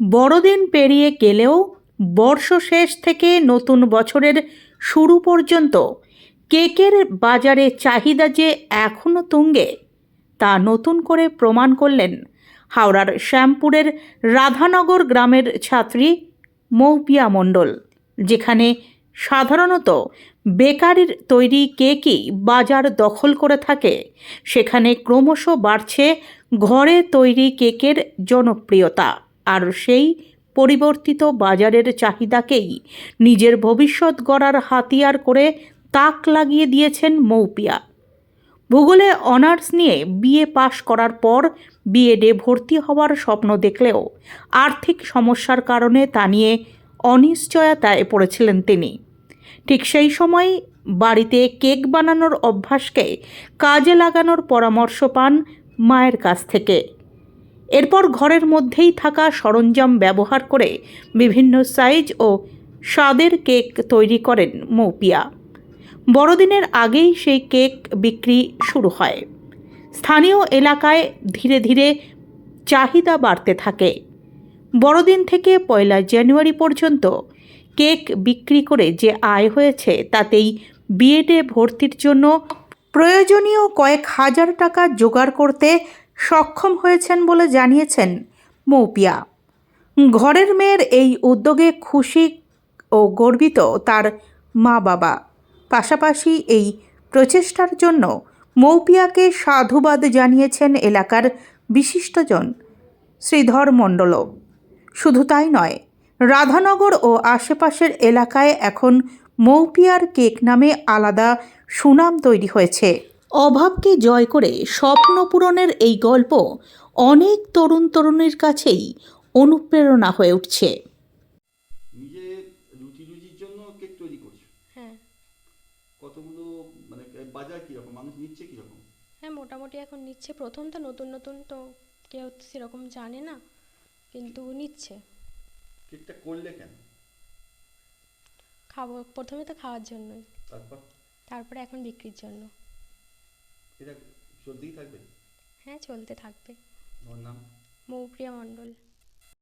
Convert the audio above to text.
বড়দিন পেরিয়ে গেলেও বর্ষ শেষ থেকে নতুন বছরের শুরু পর্যন্ত কেকের বাজারে চাহিদা যে এখনও তুঙ্গে, তা নতুন করে প্রমাণ করলেন হাওড়ার শ্যামপুরের রাধানগর গ্রামের ছাত্রী মৌপিয়া মণ্ডল, যেখানে সাধারণত বেকারির তৈরি কেকই বাজার দখল করে থাকে। সেখানে ক্রমশ বাড়ছে ঘরে তৈরি কেকের জনপ্রিয়তা। আর সেই পরিবর্তিত বাজারের চাহিদাকেই নিজের ভবিষ্যৎ গড়ার হাতিয়ার করে তাক লাগিয়ে দিয়েছেন মৌপিয়া। ভূগোলে অনার্স নিয়ে বিএ পাশ করার পর বিএডে ভর্তি হওয়ার স্বপ্ন দেখলেও আর্থিক সমস্যার কারণে তা নিয়ে অনিশ্চয়তায় পড়েছিলেন তিনি। ঠিক সেই সময় বাড়িতে কেক বানানোর অভ্যাসকে কাজে লাগানোর পরামর্শ পান মায়ের কাছ থেকে। এরপর ঘরের মধ্যেই থাকা সরঞ্জাম ব্যবহার করে বিভিন্ন সাইজ ও স্বাদের কেক তৈরি করেন মৌপিয়া। বড়দিনের আগেই সেই কেক বিক্রি শুরু হয়। স্থানীয় এলাকায় ধীরে ধীরে চাহিদা বাড়তে থাকে। বড়দিন থেকে পয়লা জানুয়ারি পর্যন্ত কেক বিক্রি করে যে আয় হয়েছে তাতেই বিএডে ভর্তির জন্য প্রয়োজনীয় কয়েক হাজার টাকা জোগাড় করতে সক্ষম হয়েছেন বলে জানিয়েছেন মৌপিয়া। ঘরের মেয়ের এই উদ্যোগে খুশি ও গর্বিত তার মা বাবা পাশাপাশি এই প্রচেষ্টার জন্য মৌপিয়াকে সাধুবাদ জানিয়েছেন এলাকার বিশিষ্টজন শ্রীধর মণ্ডলও। শুধু তাই নয়, রাধানগর ও আশেপাশের এলাকায় এখন মৌপিয়ার কেক নামে আলাদা সুনাম তৈরি হয়েছে। অভাবকে জয় করে স্বপ্ন পূরণের এই গল্প অনেক তরুণ তরুণীর কাছেই অনুপ্রেরণা হয়ে উঠছে। নিজে রুটি রুজির জন্য কেক তৈরি করছ? হ্যাঁ। কতগুলো মানে বাজার কীরকম? মানুষ নিচ্ছে কীরকম? হ্যাঁ মোটামুটি এখন নিচ্ছে। প্রথম তো নতুন নতুন তো কেউ সেরকম জানে না কিন্তু নিচ্ছে। কেকটা করলে কেন? খাব প্রথমে তো খাওয়ার জন্যই। তারপর? তারপরে এখন বিক্রির জন্য। এটা চলতেই থাকবে? হ্যাঁ চলতে থাকবে। তোমার নাম? মৌপ্রিয়া মণ্ডল।